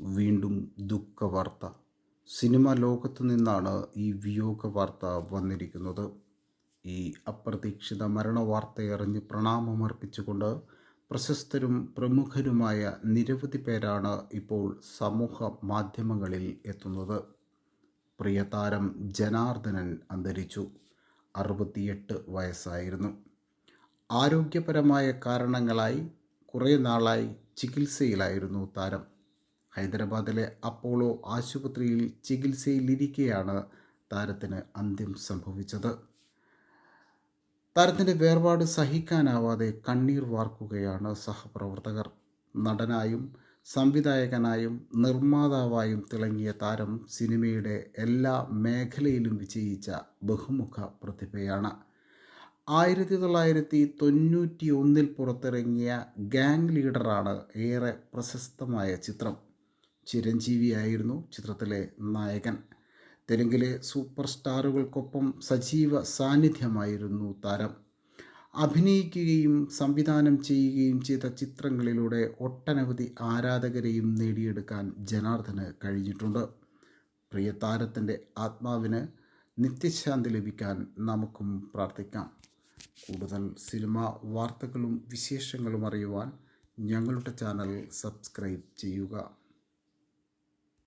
വീണ്ടും ദുഃഖവാർത്ത. സിനിമാ ലോകത്തു നിന്നാണ് ഈ വിയോഗ വാർത്ത വന്നിരിക്കുന്നത്. ഈ അപ്രതീക്ഷിത മരണ വാർത്തയറിഞ്ഞ് പ്രണാമമർപ്പിച്ചുകൊണ്ട് പ്രശസ്തരും പ്രമുഖരുമായ നിരവധി പേരാണ് ഇപ്പോൾ സമൂഹ മാധ്യമങ്ങളിൽ എത്തുന്നത്. പ്രിയതാരം ജനാർദ്ദനൻ അന്തരിച്ചു. അറുപത്തിയെട്ട് വയസ്സായിരുന്നു. ആരോഗ്യപരമായ കാരണങ്ങളായി കുറേ നാളായി ചികിത്സയിലായിരുന്നു താരം. ഹൈദരാബാദിലെ അപ്പോളോ ആശുപത്രിയിൽ ചികിത്സയിലിരിക്കെയാണ് താരത്തിന് അന്ത്യം സംഭവിച്ചത്. താരത്തിന്റെ വേർപാട് സഹിക്കാനാവാതെ കണ്ണീർ വാർക്കുകയാണ് സഹപ്രവർത്തകർ. നടനായും സംവിധായകനായും നിർമ്മാതാവായും തിളങ്ങിയ താരം സിനിമയുടെ എല്ലാ മേഖലയിലും വിജയിച്ച ബഹുമുഖ പ്രതിഭയാണ്. ആയിരത്തി തൊള്ളായിരത്തി തൊണ്ണൂറ്റി ഒന്നിൽ പുറത്തിറങ്ങിയ ഗാങ് ലീഡറാണ് ഏറെ പ്രശസ്തമായ ചിത്രം. ചിരഞ്ജീവിയായിരുന്നു ചിത്രത്തിലെ നായകൻ. തെലുങ്കിലെ സൂപ്പർ സ്റ്റാറുകൾക്കൊപ്പം സജീവ സാന്നിധ്യമായിരുന്നു താരം. അഭിനയിക്കുകയും സംവിധാനം ചെയ്യുകയും ചെയ്ത ചിത്രങ്ങളിലൂടെ ഒട്ടനവധി ആരാധകരെയും നേടിയെടുക്കാൻ ജനാർദ്ദന് കഴിഞ്ഞിട്ടുണ്ട്. പ്രിയ താരത്തിന്റെ ആത്മാവിന് നിത്യശാന്തി ലഭിക്കാൻ നമുക്കും പ്രാർത്ഥിക്കാം. കൂടുതൽ സിനിമ വാർത്തകളും വിശേഷങ്ങളും അറിയുവാൻ ഞങ്ങളുടെ ചാനൽ സബ്സ്ക്രൈബ് ചെയ്യുക.